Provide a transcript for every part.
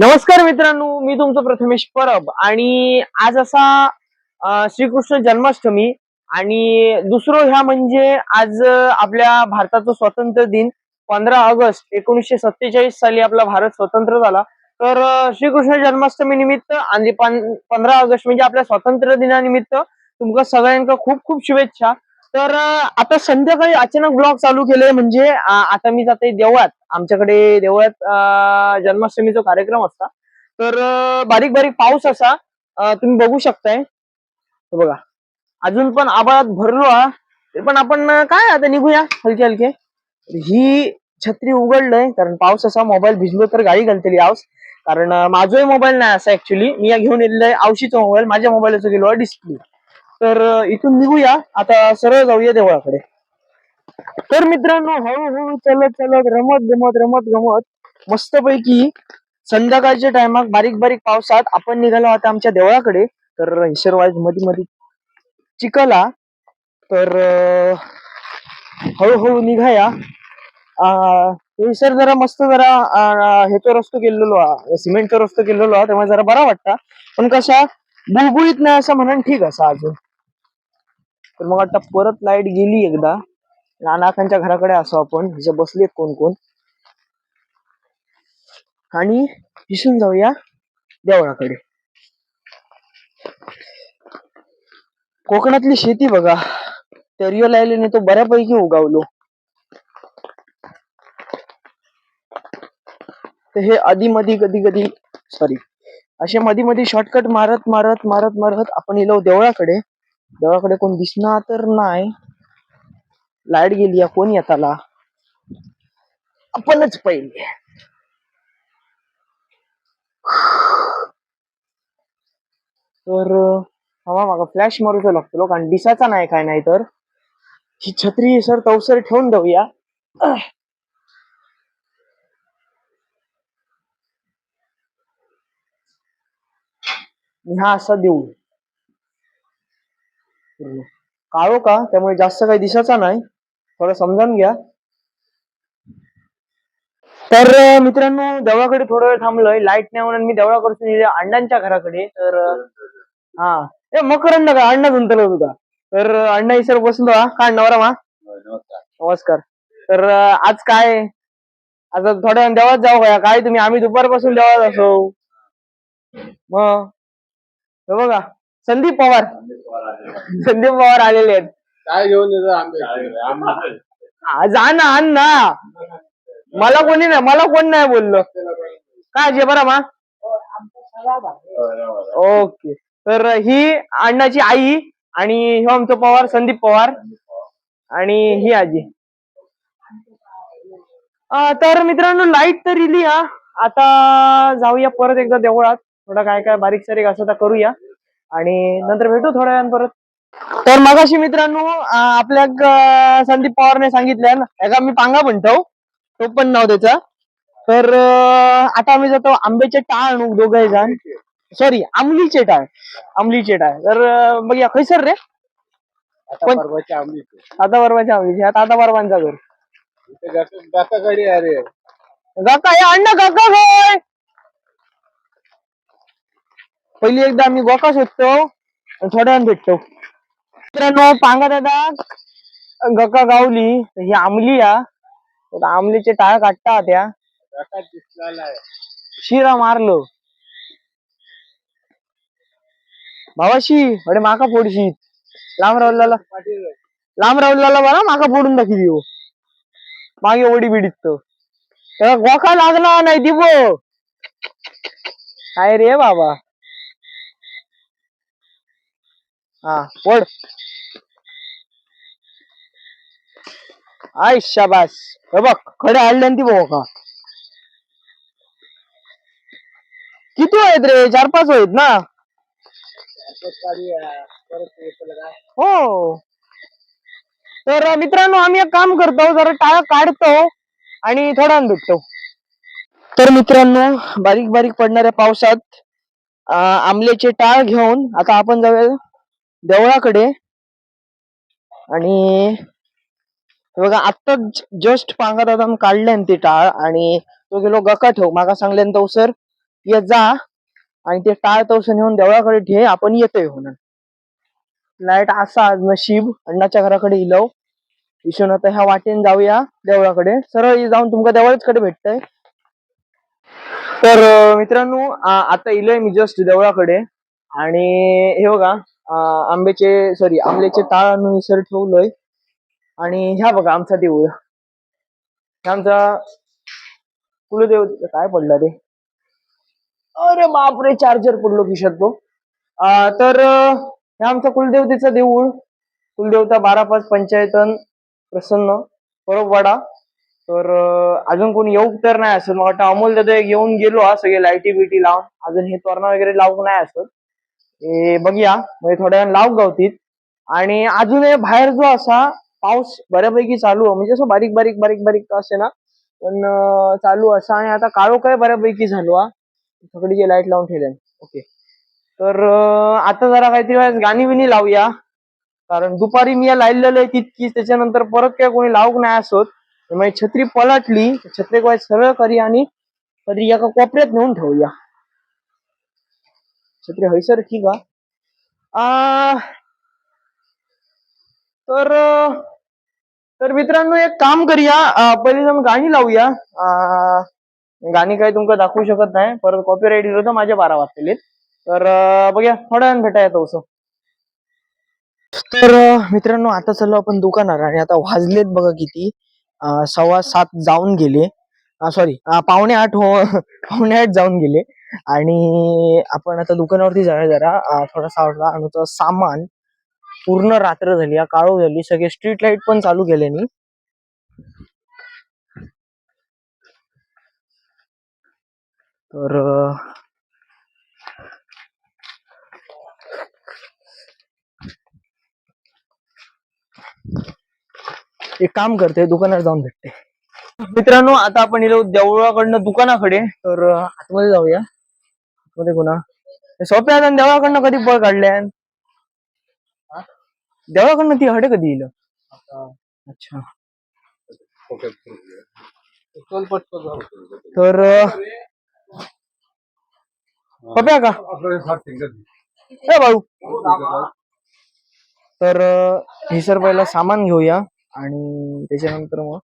नमस्कार मित्रांनो मी तुमचं प्रथमेश परब आणि आज असा श्रीकृष्ण जन्माष्टमी आणि दुसरं ह्या म्हणजे आज आपल्या भारताचं स्वातंत्र्य दिन पंधरा ऑगस्ट एकोणीसशे सत्तेचाळीस साली आपला भारत स्वतंत्र झाला. तर श्रीकृष्ण जन्माष्टमी निमित्त आणि पंधरा ऑगस्ट म्हणजे आपल्या स्वातंत्र्य दिनानिमित्त तुमका सगळ्यांका खूप खूप शुभेच्छा. तर आता संध्याकाळी अचानक ब्लॉग चालू केले म्हणजे आता मी जाते देवळात. आमच्याकडे देवळात जन्माष्टमीचा कार्यक्रम असता. तर बारीक बारीक पाऊस असा. तुम्ही बघू शकताय. बघा. अजून पण आबाळात भरलो हा पण आपण काय आता निघूया हलके हलके. ही छत्री उघडलंय कारण पाऊस असा मोबाईल भिजलो तर गाडी घालतली आऊस कारण अं, माझाही मोबाईल नाही असा ऍक्च्युली मी या घेऊन येलेला आहे आवशीचा मोबाईल. माझ्या मोबाईलचा गेलो डिस्प्ले तर इथून निघूया. आता सरळ जाऊया देवळाकडे. तर मित्रांनो हळूहळू चलत चलत रमत गमत रमत गमत मस्तपैकी संध्याकाळच्या टायमात बारीक बारीक पावसात आपण निघालो आता आमच्या देवळाकडे. तर हिशरवाईजमध्ये मध्ये चिखला. तर हळूहळू निघाया. अं, सर जरा मस्त जरा ह्याचा रस्तो केलेलो हा सिमेंटचा रस्तो केलेलो हा त्यामुळे जरा बरा वाटता. पण कसा बुळबुळीत नाही असं म्हणून ठीक असा अजून. तर मग आता परत लाइट गेली एकदा. नानाकांच्या घराकडे असो आपण. जिथे बसलेत कोण कोण. आणि दिसून जाऊया देवळाकडे. कोकणातली शेती बघा. तेरियो लायलेने तो बऱ्यापैकी उगावलो. तर हे आधी मधी कधी कधी सॉरी असे मधी मधी शॉर्टकट मारत मारत मारत मारत आपण येलो देवळाकडे. देवळाकडे कोण दिसणार तर नाही. लाइट गेली या कोण येताला? आपणच पहिले. तर हवा मागा फ्लॅश मारूचा लागतो कारण दिसाचा नाही काय नाही तर. ही छत्री सर तवसर ठेवून देऊया. हा असा देऊ काळो का? त्यामुळे जास्त काही दिसायचा नाही. थोडं समजावून घ्या. तर मित्रांनो देवळाकडे थोडा वेळ थांबलोय. लाइट नाही म्हणून मी देवळाकडून गेले अण्णांच्या घराकडे. तर हा. ए मकरंड का? अण्णा गुंतलं तुझा तर अण्णा इसर बसून हा काय नवरा मा. नमस्कार. तर आज काय? आता थोड्या वेळाने देवात जाऊ का? काय तुम्ही? आम्ही दुपारपासून देवात असो. मग? बघा. संदीप पवार. संदीप पवार आलेले आहेत. काय घेऊन येतो आंबे? आ, जा ना आण ना. मला कोणी नाही मला कोण नाही बोललो. काय जे बरं मा ओके. तर ही अण्णाची आई आणि हे आमचं पवार संदीप पवार आणि ही आजी. तर मित्रांनो लाइट तर इली हा. आता जाऊया परत एकदा देवळात. थोडा काय काय बारीक सारीक असं तर करूया. आणि नंतर भेटू थोड्या वेळानं परत. तर मगाशी मित्रांनो आपल्या संदीप पवारने सांगितलं एका मी पांगा म्हणतो तो पण नाव त्याचा. तर आता आम्ही जातो आंब्याचे टाळ आणू दोघे जण. सॉरी आमलीचे टाळ. आमलीचे टाळ. तर बघूया खैसर रे? आता पण- परवाची आंबे आता आता बरोबांचा घर. गाताकडे अरे काका हे अण्णा काका होय! पहिली एकदा आम्ही गोका शोधतो आणि थोड्या वेळानं भेटतो. मित्रांनो पांगा दादा गका गावली ही आमली आ आमलीचे टाळ काढता त्या शिरा मारलो. भावाशी अरे माका फोडशी. लांब राहुलाला लांब राहुलाला बरा माका फोडून दाखी देऊ. मागे ओढी बिडीत तो. त्याला गोखा लागला नाही दिबो काय रे बाबा. हा फोड आय शाबास. हे बघ खडे हाडले ती बघ का. किती आहेत रे? चार पाच आहेत ना? हो. तर मित्रांनो आम्ही एक काम करतो जरा टाळा काढतो आणि थोडा दुखतो तर मित्रांनो बारीक बारीक पडणाऱ्या पावसात आमलेचे आंबल्याचे टाळ घेऊन आता आपण जाऊया देवळाकडे. आणि हे बघा आता जस्ट पांगा दादा काढल्यान ते टाळ आणि तो गेलो गका ठेव. मागा सांगल्यान तो सर ये जा आणि ते टाळ तवसर नेऊन देवळाकडे ठे आपण येतोय होणार लाइट असा आज नशीब अण्णाच्या घराकडे इलव. इशून आता ह्या वाटेन जाऊया देवळाकडे. सरळ जाऊन तुमका देवळाकडे भेटतय. तर मित्रांनो आता इलोय मी जस्ट देवळाकडे. आणि हे बघा आंब्याचे सॉरी आंब्याचे ताळ आणून सर ठेवलोय. आणि ह्या बघा आमचा देऊळ. आमचा कुलदेव काय पडला रे? अरे बापरे चार्जर पडलो खिशात तो. तर ह्या हे आमचा कुलदेवतेचा देऊळ. कुलदेवता बारा पाच पंचायतन प्रसन्न. परबवाडा तर अजून कोणी येऊ तर नाही असत मला वाटतं अमोल दादा एक येऊन गेलो हा सगळे लाईटी बिटी लावून. अजून हे तोरणा वगैरे लावून नाही असत हे बघूया. म्हणजे थोड्या वेळ लावू गावतीत. आणि अजून बाहेर जो असा पाऊस बऱ्यापैकी चालू आहे म्हणजे असं बारीक बारीक बारीक बारीक असे ना पण चालू असा आणि आता काळो काय बऱ्यापैकी झालो हा. सगळी लाइट लावून ठेवले. ओके तर आता जरा काहीतरी वेळेस गाणी बिनी लावूया. कारण दुपारी मी या लाईलेलं आहे तितकीच त्याच्यानंतर परत काय कोणी लावूक नाही असत. म्हणजे छत्री पलटली छत्री काय सरळ करी आणि कधी एका कोपऱ्यात नेऊन ठेवूया. छत्री हैसर ठीक आ, तर तर मित्रांनो एक काम करूया. पहिली पहिले जाऊन गाणी लावूया. गाणी काही तुमका दाखवू शकत नाही. परत कॉपीराईट होतं माझ्या बारा वाजलेले तर बघूया. थोड्या वेळ भेटा येतो असं तर मित्रांनो आता चाललो आपण दुकानावर आणि आता वाजलेत बघा किती. सव्वा सात जाऊन गेले. सॉरी पावणे आठ हो पावणे आठ जाऊन गेले. आणि आपण आता दुकानावरती जाऊया जरा. थोडासा आवडला आणि तो सामान पूर्ण रात्र झाली काळो झाली सगळे स्ट्रीट लाइट पण चालू केल्यानी तर एक काम करते दुकानात जाऊन भेटते. मित्रांनो आता आपण इलो देवळाकडनं दुकानाकडे. तर आतमध्ये जाऊया. आतमध्ये गुन्हा. सोप्या आता देवळाकडनं कधी पळ काढल्या देवळाकडनं ती हडे कधी येईल? अच्छा. तर पप्या का? ए भाऊ. तर हे सर पहिला सामान घेऊया आणि त्याच्यानंतर मग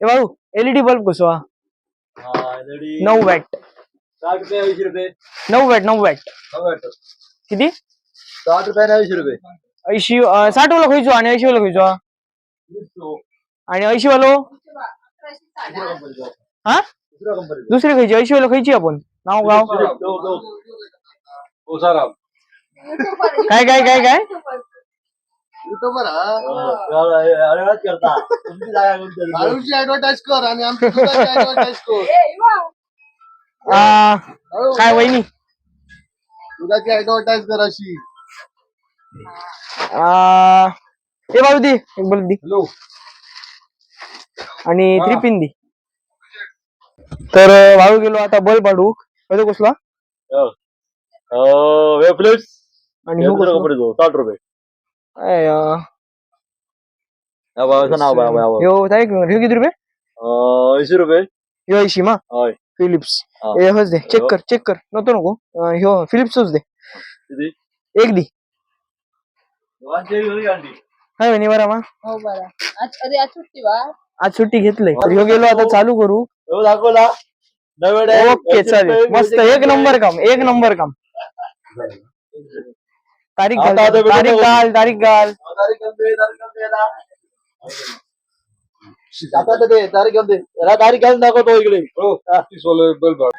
ए भाऊ एलईडी बल्ब कसो हा नऊ वॅट. साठ रुपये ऐंशी रुपये. नऊ वॅट नऊ वॅट. किती? साठ रुपये ऐंशी रुपये. ऐंशी साठ वाला खायचो आणि ऐंशी वाला खायचो हा. आणि ऐंशी वालो हा दुसरी खायची ऐंशी वाला खायची आपण. नाव गाव? ओसाराम काय काय काय काय युट्यूबर करता. तुमची जागा कोणती? ऍडव्हर्टाईज कर आणि आमची ऍडव्हर्टाईज कर. काय वहिनी? दुधाची ऍडव्हर्टाईज कर अशी. बाबू दे एक दे. हॅलो. आणि थ्री पिन दे तर अं, वाळू गेलो आता बल्ब पाडू कधी कसला वेफ्लिप्स आणि कसला? साठ रुपये. होय फिलिप्स हा. ए होच दे चेक. कर चेक कर नको नको अं, ह्यो फिलिप्सच दे किती एक दी आणली. वहिनी बरा मा हो बरं आज अरे आज सुट्टी बा आज सुट्टी घेतलंय तर ह्यो गेलो आता चालू करू दाखवला नवे डायरेक्ट ओके चालेल मस्त एक नंबर काम एक नंबर काम तारीख घाल आता आता भेटू तारीख नको. घाल तारीख घाल तारीख आहे, तारीख. आता तर दे, तारीख. याला तारीख घालून दाखवतो इकडे हो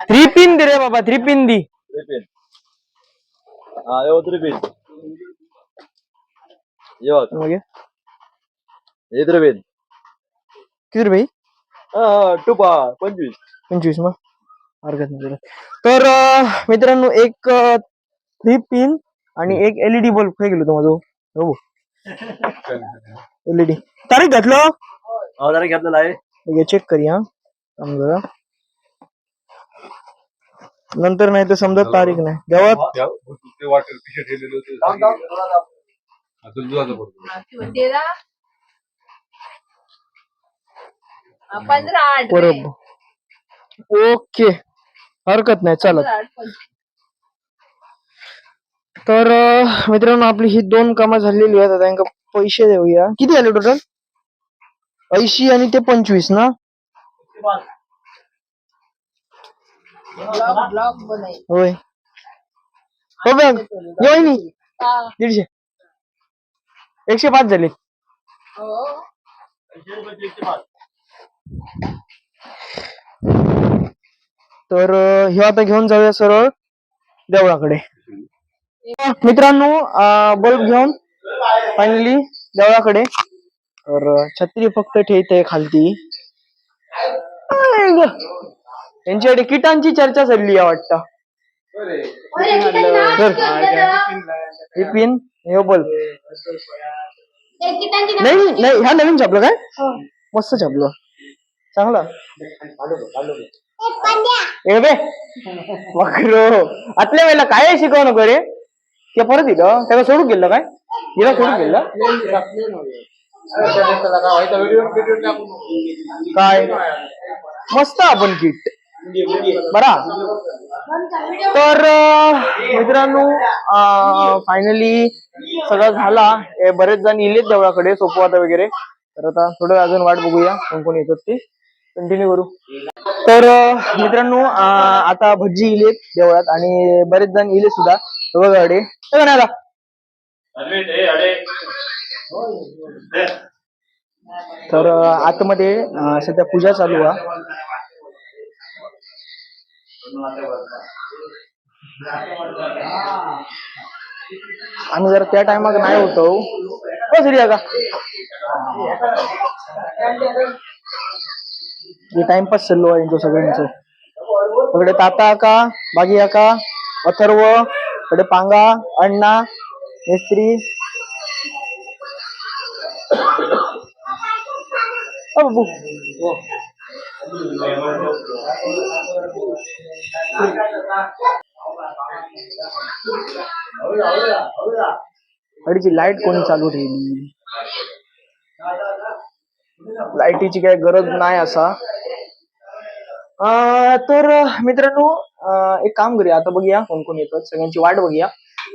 थ्री पिन दे रे बाबा थ्री पिन दी त्रिपिन हा येऊ त्रिपिन येऊ मग हे. हे त्रिपिन किती रुपये हा हा टुपा पंचवीस पंचवीस मग हरकत नाही. तर अं, मित्रांनो एक थ्री पिन आणि एक एलईडी बल्ब काय गेलो तुम्हाला हो एलईडी तारीख घातलं? तारीख घातलेला आहे. चेक करूया जरा. नंतर नाही तर समजा तारीख नाही. देवात. बरोबर ओके. हरकत नाही चालत. तर मित्रांनो आपली ही दोन कामं झालेली आहेत. आता त्यांना पैसे देऊया. किती झाले टोटल ऐंशी आणि ते पंचवीस ना? होय. हो बघ. येईनी दीडशे. एकशे पाच झाले. तर हे आता घेऊन जाऊया सरळ देवळाकडे. मित्रांनो बल्ब घेऊन फायनली देवळाकडे. तर छत्री फक्त ठेवते खालती. आई ग. यांच्याकडे किटांची चर्चा चालली आहे वाटतं. धर. हे पिन हे बल्ब. नाही नाही ह्या नवीन छापलं काय? मस्त छापलं. चांगला. ए बे वक्रो. आतल्या वेळेला काय शिकव नको रे? ते परत दिलं त्याला सोडून गेलं काय? हिला सोडून गेलं? काय मस्त आपण किट. बरा. तर मित्रांनो फायनली सगळं झाला. बरेच जण इलेत देवळाकडे सोपवाता वगैरे. तर आता थोडं अजून वाट बघूया कोण कोण येतात ते. कंटिन्यू करू. तर मित्रांनो आता भज्जी इलेत देवळात आणि बरेच जण इले सुद्धा. बघा अडे. हे बघा ना तर आतमध्ये सध्या पूजा चालू आहे. आम्ही जर त्या टायमात नाही होतो हो का हे टाइमपास चाललो आहे सगळ्यांचं. सगळे ताता का बागी का अथर्व इकडे पांगा अण्णा मिस्त्री. अ बाबू लाइट कोणी चालू ठेवली? लाईटीची काही गरज नाही असा. तर मित्रांनो एक काम करूया. आता बघूया कोण कोण येतात सगळ्यांची वाट बघूया.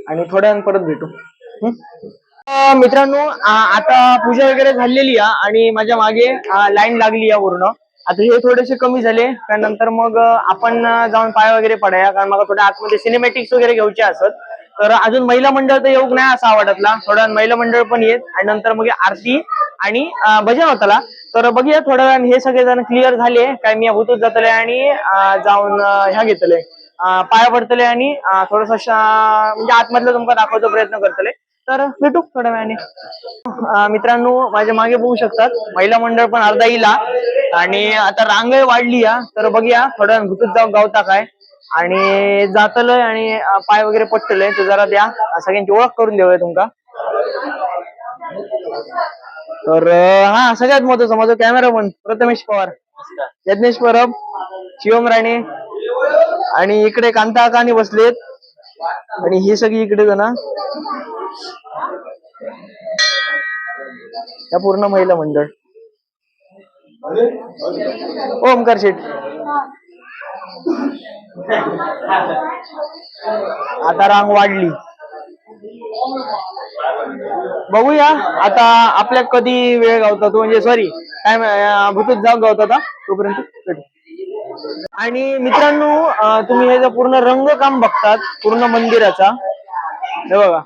आणि थोड्या परत भेटू. मित्रांनो आता पूजा वगैरे झालेली आहे आणि माझ्या मागे लाईन लागली आहे पूर्ण आता हे थोडेसे कमी झाले. त्यानंतर मग आपण जाऊन पाय वगैरे पडाया. कारण मला थोड्या आतमध्ये सिनेमॅटिक्स वगैरे घ्यायचे असत. तर अजून महिला मंडळ तर येऊ नाही असा आवडतला. थोड्या महिला मंडळ पण येत. आणि नंतर मग आरती आणि भजन होताला तर बघूया थोड्या वेळाने हे सगळे जण क्लिअर झाले. काय मी भूतूत जातले आणि जाऊन ह्या घेतले पाया पडतले आणि थोडस म्हणजे आतमधलं तुमका दाखवायचा प्रयत्न करतले तर भेटू थोड्या वेळाने. मित्रांनो माझ्या मागे बघू शकतात. महिला मंडळ पण अर्धा इला. आणि आता रांग वाढली या तर बघूया थोड्या वेळाने भूतूत जाऊ गावता काय. आणि जातलंय आणि पाय वगैरे पटतलंय ते जरा द्या. सगळ्यांची ओळख करून देऊया तुमका. तर हा सगळ्यात महत्त्वाचा माझा कॅमेरामन प्रथमेश पवार. यज्ञेश परब शिवम राणे आणि इकडे कांता कानी बसलेत. आणि ही सगळी इकडे जण या पूर्ण महिला मंडळ. ओमकार शेठ. आता रांग वाढली. बघूया. आता आपल्या कधी वेळ गावता तो म्हणजे सॉरी काय भूतूत जाऊ गावता आता तोपर्यंत भेटू. आणि मित्रांनो तुम्ही हे पूर्ण रंगकाम बघतात पूर्ण मंदिराचा हे बघा.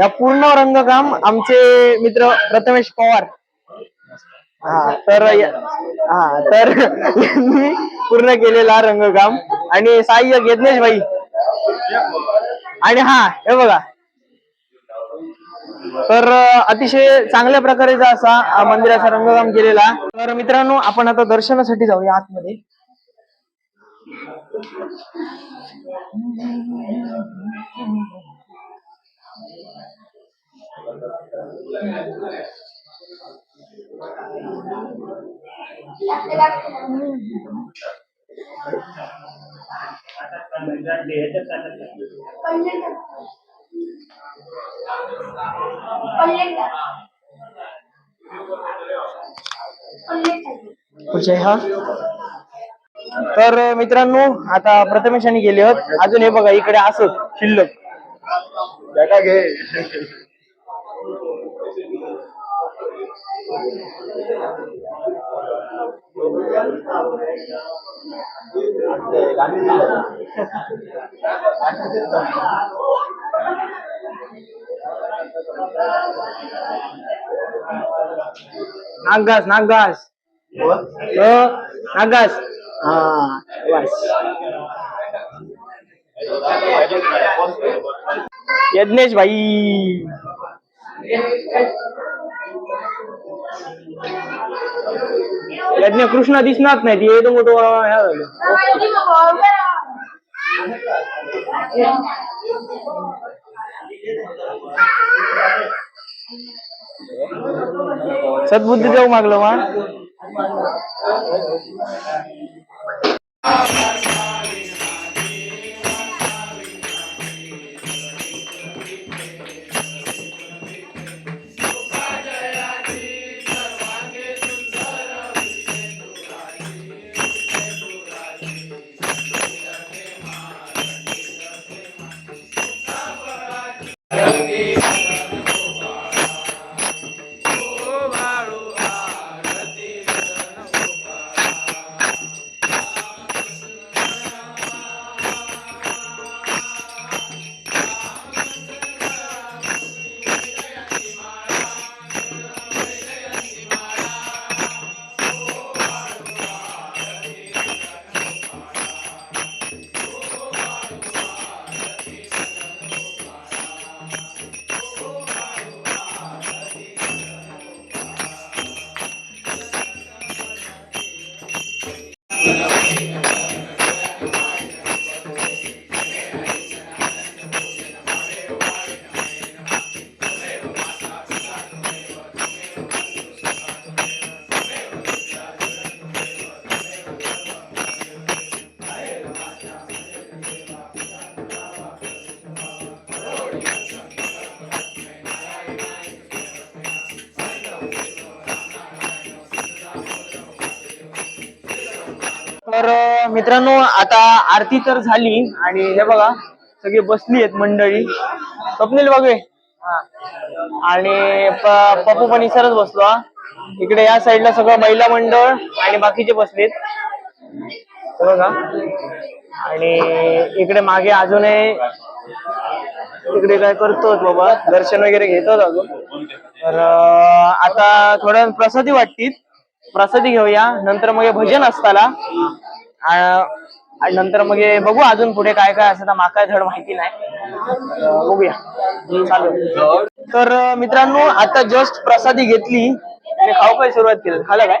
या पूर्ण रंगकाम आमचे मित्र प्रथमेश पवार. हा तर या- हा तर यांनी पूर्ण केलेला रंगकाम. आणि सहाय्यक यज्ञेश भाई. आणि हा हे बघा. तर अतिशय चांगल्या प्रकारेचा असा मंदिराचा रंगकाम केलेला. तर मित्रांनो आपण आता दर्शनासाठी जाऊया आतमध्ये. कुठे हा? तर मित्रांनो आता प्रथमेशाने गेले आहोत अजून हे बघा इकडे असत शिल्लक. घे. नागघास नागघास अ, नागघास हा बस. यज्ञेश भाई. यज्ञ कृष्ण दिसणार नाही ती एकदम मोठं झालं सद्बुद्धी देऊ मागलो मा? तर मित्रांनो आता आरती तर झाली आणि हे बघा सगळे बसली आहेत मंडळी. स्वप्नील बघे. आणि पप्पू पण इसरच बसलो हा. इकडे या साईडला सगळं महिला मंडळ आणि बाकीचे बसलेत बघा. आणि इकडे मागे अजूनही इकडे काय करतो बाबा दर्शन वगैरे घेतो अजून. तर आता थोड्या प्रसादी वाटतील. प्रसादी घेऊया. नंतर मग भजन असताना आणि नंतर मग बघू अजून पुढे काय काय असं माका धड माहिती नाही. बघूया. चालू तर मित्रांनो आता जस्ट प्रसादी घेतली. खाऊ काय सुरुवात केली? खालं काय?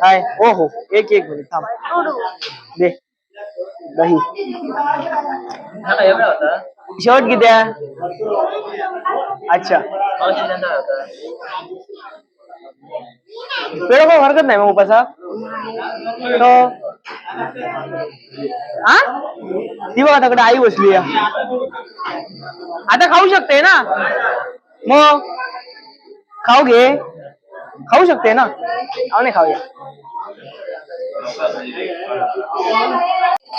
काय हो हो. एक एक मिनिट. थांब. दे. दही. शेवट किती अच्छा. पेढा खाऊ हरकत नाही मग उपासा. तो हा ती बघा आई बसली आता खाऊ शकते ना? मग? खाऊ घे. खाऊ शकते ना? खाऊ नाही खाऊया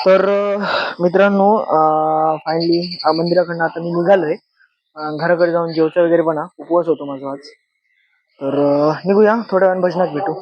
तर मित्रांनो फायनली मंदिराकडनं आता मी निघालोय. घराकडे जाऊन जेवचं वगैरे बना उपवास होतो माझा आज. तर निघूया. थोड्या वेळाने भजनात भेटू.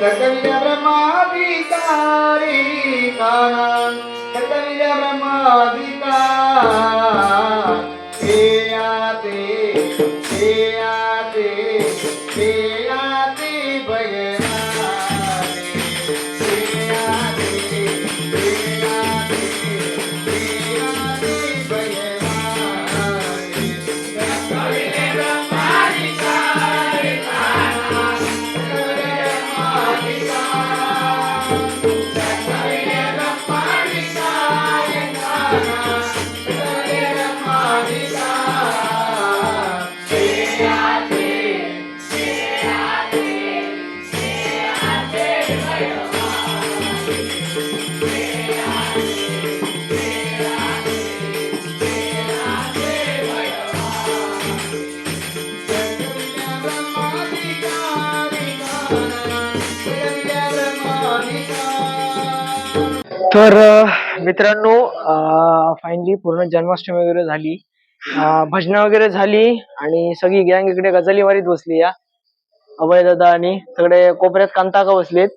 सकलिय ब्रह्माधिकारी नाना सकलिय ब्रह्माधि तर मित्रांनो फायनली पूर्ण जन्माष्टमी वगैरे झाली. भजनं वगैरे झाली आणि सगळी गँग इकडे गजालीवारीत बसली या. अभय दादा आणि सगळे कोपऱ्यात कांताका बसलेत.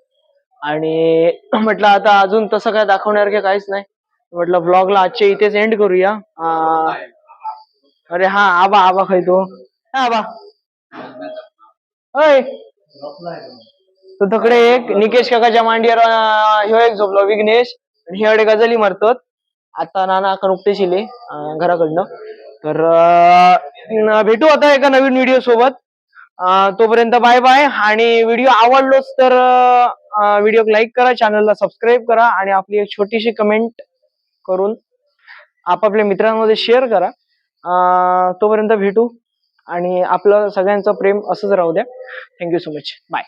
आणि म्हटलं आता अजून तसं काय दाखवण्यासारखं काहीच नाही. म्हटलं ब्लॉगला आजच्या इथेच एंड करूया. अरे हा आबा आबा खाय तो. हा, आबा. होय तो तकडे एक निकेश काकाच्या मांडीवर ह्यो एक झोपलो विघ्नेश. आणि एवढे गजली मारतात. आता नाना का नुकतेच इले घराकडनं. तर भेटू आता एका नवीन व्हिडिओ सोबत. तोपर्यंत बाय बाय आणि व्हिडिओ आवडलोच तर व्हिडिओ लाईक करा चॅनलला सबस्क्राईब करा आणि आपली एक छोटीशी कमेंट करून आपापल्या मित्रांमध्ये शेअर करा. तोपर्यंत भेटू. आणि आपलं सगळ्यांचं प्रेम असंच राहू द्या. Thank you so much bye